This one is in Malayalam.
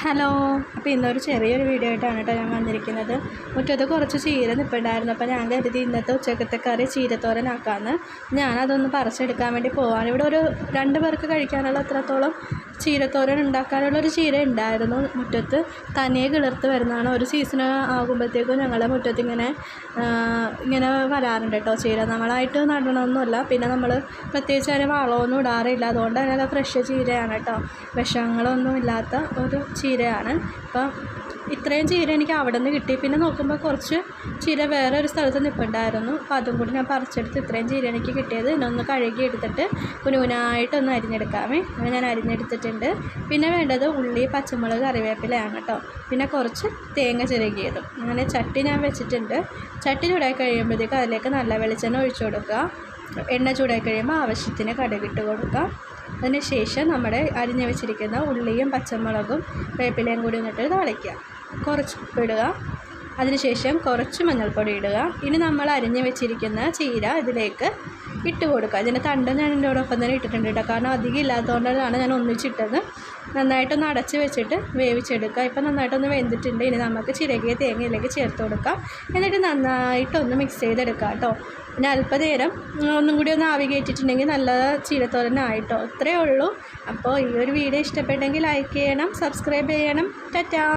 ഹലോ അപ്പോൾ ഇന്നൊരു ചെറിയൊരു വീഡിയോ ആയിട്ടാണ് കേട്ടോ ഞാൻ വന്നിരിക്കുന്നത്. മുറ്റത്ത് കുറച്ച് ചീര നിൽപ്പുണ്ടായിരുന്നു അപ്പോൾ ഞാൻ കരുതി ഇന്നത്തെ ഉച്ചക്കത്തെ കറി ചീരത്തോരനാക്കാമെന്ന് ഞാനതൊന്ന് പറിച്ചെടുക്കാൻ വേണ്ടി പോവാണ്. ഇവിടെ ഒരു രണ്ട് പേർക്ക് കഴിക്കാനുള്ള അത്രത്തോളം ചീരത്തോരൻ ഉണ്ടാക്കാനുള്ള ഒരു ചീര ഉണ്ടായിരുന്നു മുറ്റത്ത്. തനിയെ കിളിർത്ത് വരുന്നതാണ്. ഒരു സീസൺ ആകുമ്പോഴത്തേക്കും ഞങ്ങളുടെ മുറ്റത്ത് ഇങ്ങനെ ഇങ്ങനെ വരാറുണ്ട് കേട്ടോ ചീര. നമ്മളായിട്ട് നടണമെന്നല്ല പിന്നെ നമ്മൾ പ്രത്യേകിച്ച് അതിന് വളമൊന്നും ഇടാറില്ല. അതുകൊണ്ട് തന്നെ അത് ഫ്രഷ് ചീരയാണ് കേട്ടോ. വിഷങ്ങളൊന്നും ഇല്ലാത്ത ഒരു ചീരയാണ്. അപ്പം ഇത്രയും ചീര എനിക്ക് അവിടെ നിന്ന് കിട്ടി. പിന്നെ നോക്കുമ്പോൾ കുറച്ച് ചീര വേറെ ഒരു സ്ഥലത്ത് നിൽപ്പുണ്ടായിരുന്നു അപ്പോൾ അതും കൂടി ഞാൻ പറിച്ചെടുത്ത് ഇത്രയും ചീര എനിക്ക് കിട്ടിയത്. ഇതിനൊന്ന് കഴുകി എടുത്തിട്ട് കുനുകുനായിട്ടൊന്ന് അരിഞ്ഞെടുക്കാമേ. അങ്ങനെ ഞാൻ അരിഞ്ഞെടുത്തിട്ടുണ്ട്. പിന്നെ വേണ്ടത് ഉള്ളി പച്ചമുളക് കറിവേപ്പിലയാണ് കേട്ടോ. പിന്നെ കുറച്ച് തേങ്ങ ചിരകിയതും. അങ്ങനെ ചട്ടി ഞാൻ വെച്ചിട്ടുണ്ട്. ചട്ടി ചൂടായി കഴിയുമ്പോഴത്തേക്ക് അതിലേക്ക് നല്ല വെളിച്ചെണ്ണ ഒഴിച്ചു കൊടുക്കുക. എണ്ണ ചൂടായി കഴിയുമ്പോൾ ആവശ്യത്തിന് കടുകിട്ട് കൊടുക്കുക. അതിന് ശേഷം നമ്മുടെ അരിഞ്ഞു വെച്ചിരിക്കുന്ന ഉള്ളിയും പച്ചമുളകും വേപ്പിലയും കൂടി എന്നിട്ട് താളിക്കുക. കുറച്ച് ഉപ്പിടുക അതിനുശേഷം കുറച്ച് മഞ്ഞൾപ്പൊടി ഇടുക. ഇനി നമ്മൾ അരിഞ്ഞു വെച്ചിരിക്കുന്ന ചീര ഇതിലേക്ക് ഇട്ട് കൊടുക്കുക. ഇതിന്റെ തണ്ട് ഞാൻ എന്റെ ഒപ്പം തന്നെ ഇട്ടിട്ടുണ്ട് കേട്ടോ. കാരണം അധികം ഇല്ലാത്തതുകൊണ്ടാണ് ഞാൻ ഒന്നിച്ചിട്ടത്. നന്നായിട്ടൊന്ന് അടച്ച് വെച്ചിട്ട് വേവിച്ചെടുക്കുക. ഇപ്പം നന്നായിട്ടൊന്ന് വെന്തിട്ടുണ്ട്. ഇനി നമുക്ക് ചിരകിയ തേങ്ങയിലേക്ക് ചേർത്ത് കൊടുക്കാം. എന്നിട്ട് നന്നായിട്ടൊന്ന് മിക്സ് ചെയ്തെടുക്കുക കേട്ടോ. പിന്നെ അല്പനേരം ഒന്നും കൂടി ഒന്ന് ആവി കയറ്റിയിട്ടുണ്ടെങ്കിൽ നല്ല ചീരത്തോരനായിട്ടോ ഇത്രയേ ഉള്ളൂ. അപ്പോൾ ഈ ഒരു വീഡിയോ ഇഷ്ടപ്പെട്ടെങ്കിൽ ലൈക്ക് ചെയ്യണം സബ്സ്ക്രൈബ് ചെയ്യണം. ടാറ്റാ!